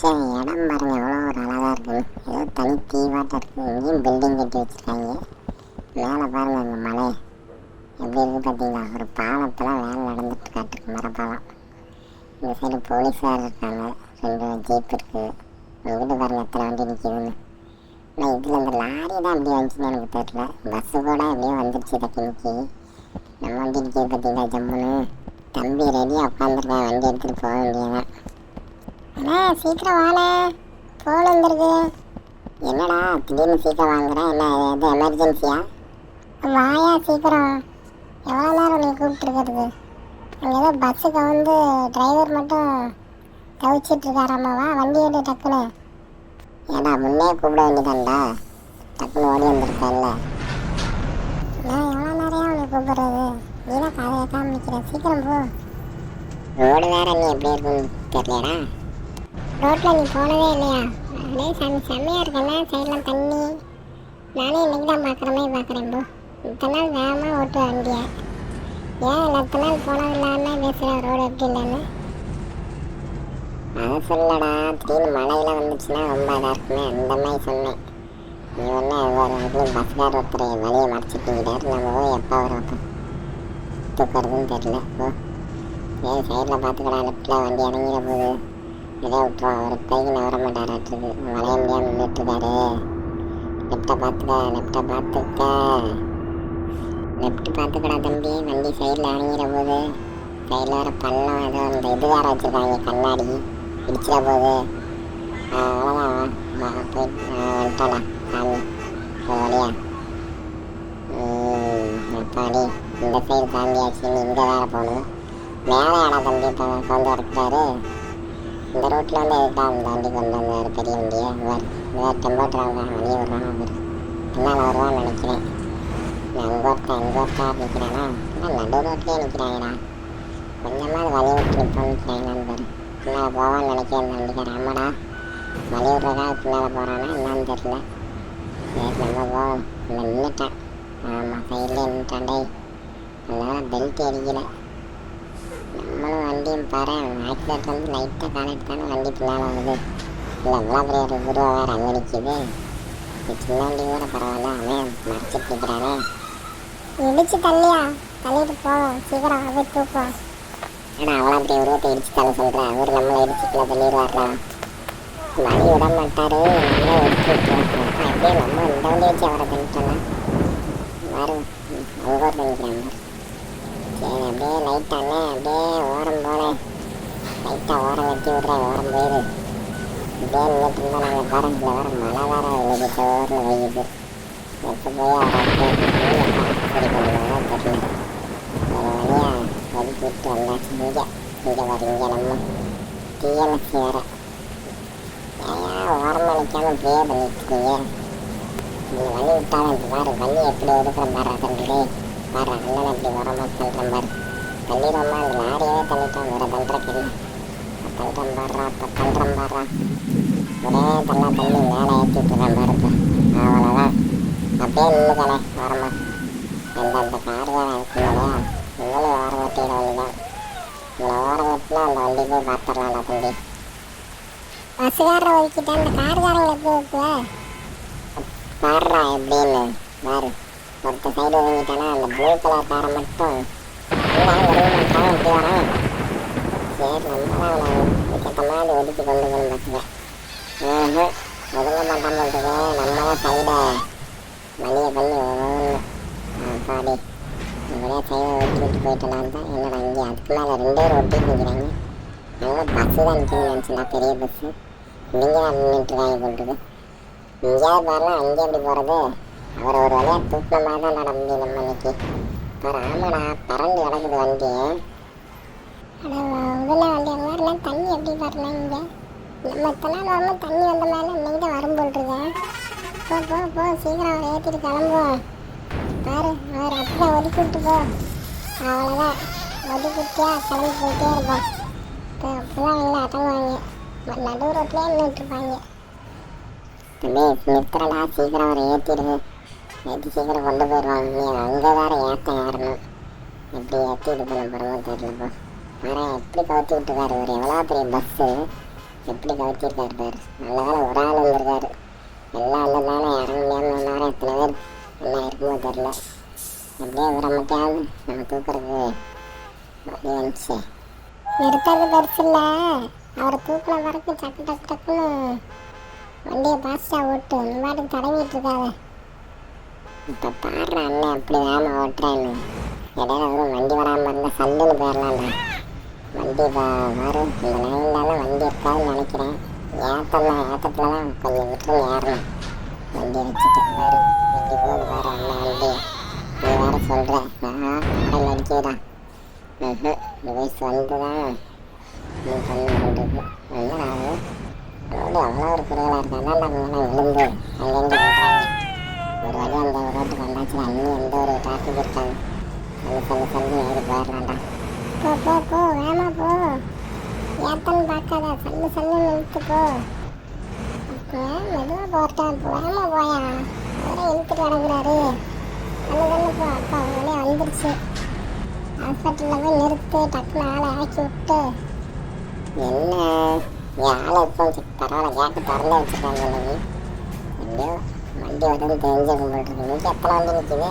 சரி இடம் பாருங்க எவ்வளோ ஒரு அழகாக இருக்குது ஏதோ தனி தீவாட்டம் இருக்குது இங்கேயும் பில்டிங் கட்டி வச்சுருக்காங்க. மேலே பாருங்க அந்த மலை. எப்படி இருக்குது பார்த்தீங்களா? ஒரு பாலத்தெல்லாம் வேலை நடந்துட்டு காட்டுருக்கு மரப்பாலம் இந்த சைடு போலீஸார் இருக்காங்க. ரெண்டு ஜீப் இருக்குது இங்கிட்டு பாருங்க எத்தனை வண்டி நிற்கிதுன்னு ஆனால் இதில் இந்த லாரி தான் அப்படி வந்துச்சுன்னு எனக்கு தெரியல. பஸ்ஸு கூட எப்படியோ வந்துடுச்சு தக்கினிக்கு நம்ம வண்டி நிற்கிது பார்த்தீங்களா ஜம்முன்னு. தம்பி ரெடியாக உட்காந்துருக்கேன் வண்டி எடுத்துகிட்டு போக வேண்டியதான் அண்ணா சீக்கிரம் வாண்ணே. ஃபோன் வந்திருக்கு என்னடா திடீர்னு சீக்கிரம் வாங்குறேன் என்ன எது எமர்ஜென்சியா வாயா சீக்கிரம். எவ்வளோ நேரம் நீ கூப்பிட்டுருக்கிறது? அங்கே ஏதோ பஸ்ஸுக்கு வந்து டிரைவர் மட்டும் தவிச்சிட்ருக்காராமாவா வண்டி எடு டக்குன்னு. ஏடா முன்னே கூப்பிட வேண்டியதாண்டா? டக்குன்னு ஓடி வந்திருக்கேன்ல நான் எவ்வளோ நேரம் உன்னை கூப்பிடுறது? நீ தான் காதை கேட்காம சீக்கிரம் போ. ரோடு வேற நீ எப்படி இருக்குன்னு தெரியலடா. ரோட்டில் நீ போனதே இல்லையா? அதே செம் செம்மையாக இருக்குல்ல சைடில் தண்ணி. நானே இன்னைக்கு தான் பார்க்குற மாதிரி பார்க்குறேன் போ. இத்தனை நாள் வேகமாக ஓட்டு வண்டியை. ஏன் இல்லை இத்தனை நாள் போனது இல்லாமல் பேசுகிற ரோடு எப்படி இல்லைன்னு? அதை சொல்லடா திடீர்னு மழையெல்லாம் வந்துச்சுன்னா ரொம்ப இதாக இருக்குமே அந்த மாதிரி சொன்னேன். நீ ஒன்று ஒரு இதுலேயும் பஸ்கார் ஒருத்தர் வழியை மறைச்சிட்டீங்கிறார் நம்ம போய் எப்போ வரோம் தூக்கிறதுன்னு தெரியல ஓ ஏன் சைடில் பார்த்துக்கடா லெஃப்டில் வண்டி இறங்கிட போகுது. இதே விட்டுருவோம் அவர் கையில் நவர மாட்டாராட்டுது வளைய முடியாமல் நின்றுட்டுருக்காரு லெஃப்டை பார்த்துக்க லெஃப்டை பார்த்துக்க. லெஃப்ட் பார்த்துக்கடா தம்பி வண்டி சைடில் இறங்கிற போது. சைடில் வர பள்ளம் ஏதோ அந்த இது வேறு வச்சுருக்காங்க கண்ணாடி. இடிச்சிட போது. அவ்வளோதான் வா. வா, வந்துட்டாடா சாமி வழியா. அப்பாடி இந்த சைடு தாண்டியாச்சு இங்கே வேறு போகணும். மேலே ஆனால் தம்பி இப்போ கொண்டு இருக்கிறாரு இந்த ரோட்டில் வந்து எதுக்காக தாண்டி கொண்டு வந்தார் பெரிய வண்டியை இவர் இவர் டெம்போட்டுறாங்க வெளியே விடுறாங்க அவர் என்னால் வருவான்னு நினைக்கிறேன். நான் அங்கே ஒருத்தன் இங்கே ஒருத்தன் நிற்கிறானா? ஆனால் நடு ரோட்லேயே நிற்கிறாங்கடா கொஞ்சமாக வழி விட்டு நிற்போம் நிற்கிறாங்களான்னு பாரு பின்னால் போவான்னு நினைக்கிறேன் அந்த ஆமாடா வழி விட்றதா பின்னால் போகிறானா என்னன்னு தெரியல. சரி நம்ம போவோம். நின்றுட்டேன் ஆமாம் சைட்லேயே நின்றுட்டாண்டே அதனால் பெல்ட் அடிக்கலை நம்மளும் வண்டியும் பாரு. ஆக்சிடென்ட் வந்து லைட்டாக காணட்டு தானே வண்டி பின்னால் வருது. இல்லை இவ்வளோ பெரிய ஒரு குருவா வேறு அங்கே நிற்கிது சின்ன வண்டி கூட பரவாயில்ல. அவன் மறைச்சிட்டு நிற்கிறானே இடிச்சு தள்ளியா? தள்ளிட்டு போவோம் சீக்கிரம் அதை தூக்குவோம் ஏன்னா அவ்வளோ பெரிய உருவத்தை இடிச்சு தள்ள சொல்கிறேன் அவர் நம்மளை இடிச்சுக்குள்ள தள்ளிடுவார்ல வழி விட மாட்டாரு. நம்மளே எடுத்து அப்படியே நம்ம இந்த வண்டி வச்சு அவரை தள்ளிட்டோம்னா? வரும் அங்கே ஒரு நினைக்கிறாங்க சரி அப்படியே லைட்டானே அப்படியே லைட்டாக ஓரம் வெட்டி விட்றேன் ஓரம் போயிடு வேல் வெட்டிருந்தா நாங்கள் பாரு இதில் வர மழை வர இன்னைக்கு சோர்னு வைக்குது எப்போ போய் அவரை தெரியல ஒரு வழியாக ஒதுக்கி விட்டு வந்தாச்சு இங்கே இங்கே வர நம்ம டிஎம்எஸ்சி வேற ஏன் ஓரமாக நிற்காம இப்படியே பண்ணிட்டு இருக்கீங்க நீ வழி விட்டாலும் இப்போ பாரு வழி எப்படி எடுக்கிற மாதிரி தம்பிலே பாரு அண்ணன் அப்படி ஓரமாக தள்ளுறேன் மாதிரி தள்ளிடுவோமா அந்த லாரியே தள்ளிட்டோம் ஒரு தள்ளுறக்கு இல்லை தள்ளுறேன் பாடுறா இப்போ தள்ளுறேன் பாடுறா ஒரே தள்ளா தள்ளி மேலே ஏற்றி விட்டுறேன் பாரு இப்போ அவ்வளோதான் அப்படியே நின்றுக்கணே ஓரமாக அந்த அந்த கார் வேறு இருக்கு இல்லையா நீங்களும் ஓரம் ஓட்டிட வேண்டியதான் இந்த ஓரம் ஓட்டினா அந்த வண்டி போய் பார்த்துடலாம்டா தம்பி பஸ்ஸுக்காரரை ஒதுக்கிட்டா அந்த கார்காரங்களை எப்படி வைக்குவ பாடுறா எப்படின்னு பாரு ஒருத்த சைடு ஒதுங்கிட்டானா அந்த ப்ளூ கலர் காரை மட்டும் எல்லாம் ஒதுங்க மாட்டான் எப்படி வரான் சரி நம்ம தான் அவனை மாதிரி ஒதுக்கி கொண்டு போகணும் பஸ்ஸில் ம் ஒதுங்க மாட்டான் நம்ம தான் சைடை. வழியை பண்ணி ஒவ்வொன்று பாடி. இப்படியே சைடை ஒதுக்கி போயிட்டலாம் தான் என்னடா இங்கே அதுக்கு மேலே ஒட்டி நிற்கிறாங்க அங்கே பஸ்ஸு தான் நிற்கணும்னு பெரிய பஸ்ஸு இங்கே தான் நின்றுட்டுருக்காங்க போட்டுருக்கு எங்கேயாவது பாருலாம் அங்கே எப்படி போகிறது அவர் ஒரு வழியாக தூக்கமாக தான் நட முடியும் நம்ம இன்னைக்கு. பாரு ஆமாடா பறந்து கிடக்குது வண்டி உள்ள வண்டி மாதிரிலாம் தண்ணி எப்படி வரல இங்கே? நம்ம இத்தனை நாள் தண்ணி வந்த மேலே இன்னைக்கு தான் வரும் போ போ போ சீக்கிரம் அவரை ஏற்றிட்டு கிளம்புவோம் பாரு அவர் அப்படியே ஒதுக்கி விட்டு போ. அவ்வளோதான் ஒதுக்கி கிளம்பி போயிட்டே இருப்போம். இப்போ அப்போதான் அடங்குவாங்க. நடு ரோட்லேயே நின்றுட்டுருப்பாங்க தம்பி நிறுத்துறடா சீக்கிரம் அவரை ஏற்றிடுது ஏற்றி சீக்கிரம் கொண்டு போயிடுவாங்க நீ அங்கே வேற ஏற்ற ஏறணும் எப்படி ஏற்றி இது பண்ண போகிறோமோ தெரியலப்போ வேற எப்படி கவுத்தி விட்டுருக்காரு ஒரு எவ்வளோ பெரிய பஸ்ஸு எப்படி கவச்சிருக்காரு பாரு. நல்ல வேலை ஒரு ஆள் வந்திருக்காரு. எல்லாம் வந்ததுனால இறங்க முடியாமல் நேரம் எத்தனை பேர் என்ன இருக்குமோ தெரில அப்படியே ஒரு மட்டும் நம்ம தூக்குறது வந்துச்சு. எடுத்தது பெருசு இல்லை அவரை தூக்கின வரைக்கும் டக்கு டக்கு டக்குன்னு வண்டியை பாஸ்டாக ஓட்டு. இந்த மாதிரி தடவிட்டு இருக்காத. இப்போ பாடுற அண்ணன் அப்படி வேகமாக ஓட்டுறேன்னு. இடையில வண்டி வராமல் இருந்தால் சல்லுன்னு போயிடலாம்டா. வண்டி வ- வரும் இந்த லைன்லலாம் வண்டி இருக்காதுன்னு நினைக்கிறேன். ஏத்தம் தான் கொஞ்சம் விட்டு ஏறணும். வண்டி வச்சுட்டு வரும் வண்டி போது வர அண்ணன் வண்டி நீ வேறு சொல்கிற நான் கடல் அடிக்கிறா ம் ரிவர்ஸ் வந்து தான் நீ பண்ண பண்ணுறது என்னடா ரோடு அவ்வளோ ஒரு குறைகளாக இருக்கு? அதான் நாங்கள் விழுந்து அங்கேருந்து போடுறாங்க ஒரு வழி அந்த ரோட்டுக்கு வந்தாச்சு அங்கே எந்த ஒரு டிராஃபிக் இருக்காது. சல்லு சொல்லி சொல்லி ஏறி போயிடலாம்டா. போ போ போ வேமா போ. ஏத்தன்னு பார்க்காத சல்லு சல்லு நிறுத்து போ. அப்போ மெதுவாக போட்டேன் வேமா போயா? அவரே இழுத்துட்டு கிடக்குறாரு. சல்லு சல்லு போ. அப்பா அவங்களே வந்துருச்சு. ஹாஸ்பிட்டலில் போய் நிறுத்து டக்குனு ஆளை ஆக்கி விட்டு. என்ன? என் ஆளை இப்போ பரவாயில்ல கேட்டு திறந்து வச்சுருக்காங்க இன்னைக்கு எப்படியோ வண்டி வருதுன்னு தெரிஞ்ச கும்பிட்டுருக்கு இன்னைக்கு எத்தனை வண்டி நிற்குது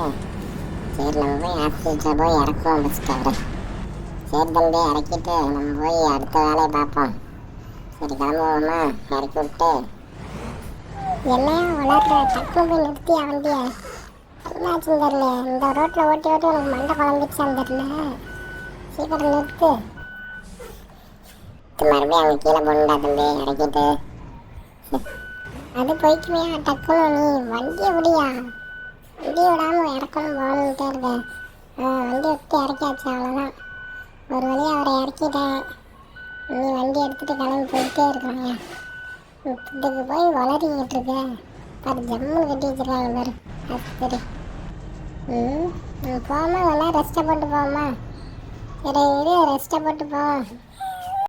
சரி நம்ம போய் ஆக்சிடெண்ட்டில் போய் இறக்குவோம் பஸ் அவரை. சரி தம்பி இறக்கிட்டு நம்ம போய் அடுத்த வேலையை பார்ப்போம். சரி கிளம்புவோமா? இறக்கி விட்டு. என்னையா வளர்ற டக்குனு போய் நிறுத்தியா வண்டியை என்னாச்சுன்னு தெரியல இந்த ரோட்டில் ஓட்டி ஓட்டி எனக்கு மண்டை குழம்பிச்சான்னு தெரியல சீக்கிரம் நிறுத்து. மறுபடியும் அங்கே கீழே போகணுண்டா தம்பி இறக்கிட்டு. அது போய்க்குமையா டக்குனு நீ வண்டியை விடியா? வண்டியை விடாமல் இறக்கணும் போகணுன்ட்டே இருக்க வண்டி விட்டு இறக்கியாச்சு அவ்வளோதான் ஒரு வழியாக அவரை இறக்கிட்டேன். நீ வண்டி எடுத்துகிட்டு கிளம்பி போயிட்டே இருக்கிறாங்க இதுக்கு போய் வளரிக்கிட்டு இருக்க. பாரு ஜம்மு கட்டி வச்சிருக்காங்க பாரு. ஆஸ்பத்திரி ம் போமா நல்லா ரெஸ்ட்டை போட்டு போமா சரி இரு ரெஸ்ட்டை போட்டு போ